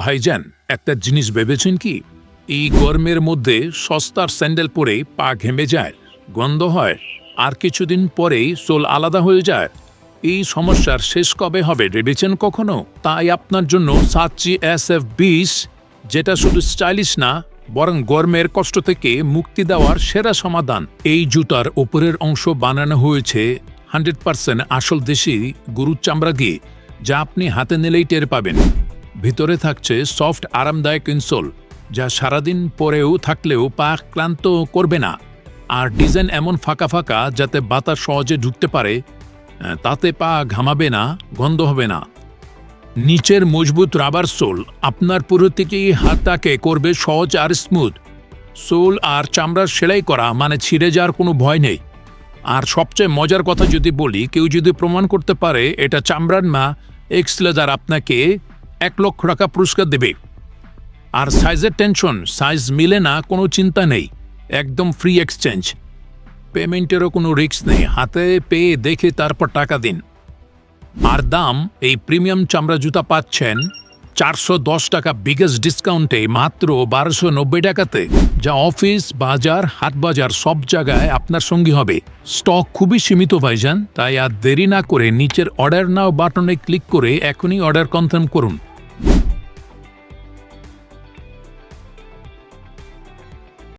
ভাইজান, একটা জিনিস ভেবেছেন কি? এই গরমের মধ্যে সস্তার স্যান্ডেল পরে পা ঘেমে যায়, গন্ধ হয়, আর কিছুদিন পরেই সোল আলাদা হয়ে যায়। এই সমস্যার শেষ কবে হবে ভেবেছেন কখনো? তাই আপনার জন্য সাচ্চি এস এফ বিশ, যেটা শুধু স্টাইলিশ না, বরং গরমের কষ্ট থেকে মুক্তি দেওয়ার সেরা সমাধান। এই জুতার উপরের অংশ বানানো হয়েছে হান্ড্রেড পার্সেন্ট আসল দেশি গরুর চামড়া দিয়ে, যা আপনি হাতে নিলেই টের পাবেন। ভিতরে থাকছে সফট, আরামদায়ক ইনসোল, যা সারাদিন পরেও থাকলেও পা ক্লান্ত করবে না। আর ডিজাইন এমন ফাঁকা ফাঁকা যাতে বাতাস সহজে ঢুকতে পারে তাতে পা ঘামাবে না, গন্ধ হবে না। নিচের মজবুত রাবার সোল আপনার পুরো থেকেই হাতটাকে করবে সহজ আর স্মুথ। সোল আর চামড়ার সেলাই করা মানে ছিঁড়ে যাওয়ার কোনো ভয় নেই। আর সবচেয়ে মজার কথা যদি বলি, কেউ যদি প্রমাণ করতে পারে, এটা চামড়ার মা এক্স লেদার আপনাকে এক লক্ষ টাকা পুরস্কার দেবে। আর সাইজের টেনশন, সাইজ মিলে না, কোনো চিন্তা নেই। একদম ফ্রি এক্সচেঞ্জ পেমেন্টেরও কোনো রিস্ক নেই। হাতে পেয়ে দেখে তারপর টাকা দিন। আর দাম, এই প্রিমিয়াম চামড়া জুতা পাচ্ছেন চারশো দশ টাকা বিগেস্ট ডিসকাউন্টে মাত্র বারোশো নব্বই টাকাতে, যা অফিস, বাজার হাট বাজার সব জায়গায় আপনার সঙ্গী হবে। স্টক খুবই সীমিত ভাইজান, তাই আর দেরি না করে নিচের অর্ডার নাও বাটনে ক্লিক করে এখনই অর্ডার কনফার্ম করুন।